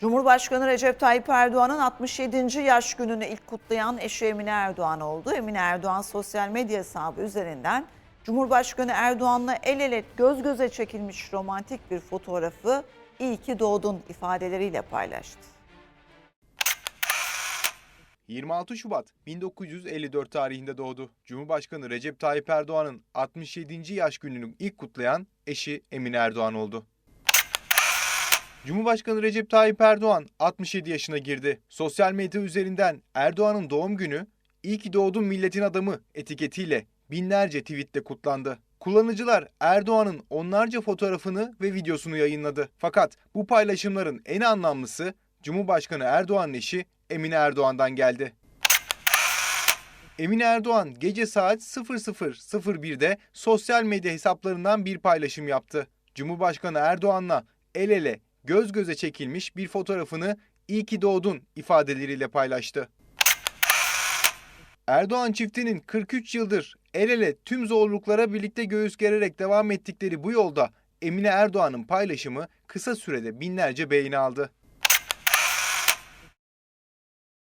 Cumhurbaşkanı Recep Tayyip Erdoğan'ın 67. yaş gününü ilk kutlayan eşi Emine Erdoğan oldu. Emine Erdoğan sosyal medya hesabı üzerinden Cumhurbaşkanı Erdoğan'la el ele göz göze çekilmiş romantik bir fotoğrafı iyi ki doğdun ifadeleriyle paylaştı. 26 Şubat 1954 tarihinde doğdu. Cumhurbaşkanı Recep Tayyip Erdoğan'ın 67. yaş gününü ilk kutlayan eşi Emine Erdoğan oldu. Cumhurbaşkanı Recep Tayyip Erdoğan 67 yaşına girdi. Sosyal medya üzerinden Erdoğan'ın doğum günü "İyi ki doğdun milletin adamı" etiketiyle binlerce tweetle kutlandı. Kullanıcılar Erdoğan'ın onlarca fotoğrafını ve videosunu yayınladı. Fakat bu paylaşımların en anlamlısı Cumhurbaşkanı Erdoğan'ın eşi Emine Erdoğan'dan geldi. Emine Erdoğan gece saat 00.01'de sosyal medya hesaplarından bir paylaşım yaptı. Cumhurbaşkanı Erdoğan'la el ele göz göze çekilmiş bir fotoğrafını "İyi ki doğdun" ifadeleriyle paylaştı. Erdoğan çiftinin 43 yıldır el ele tüm zorluklara birlikte göğüs gererek devam ettikleri bu yolda Emine Erdoğan'ın paylaşımı kısa sürede binlerce beğeni aldı.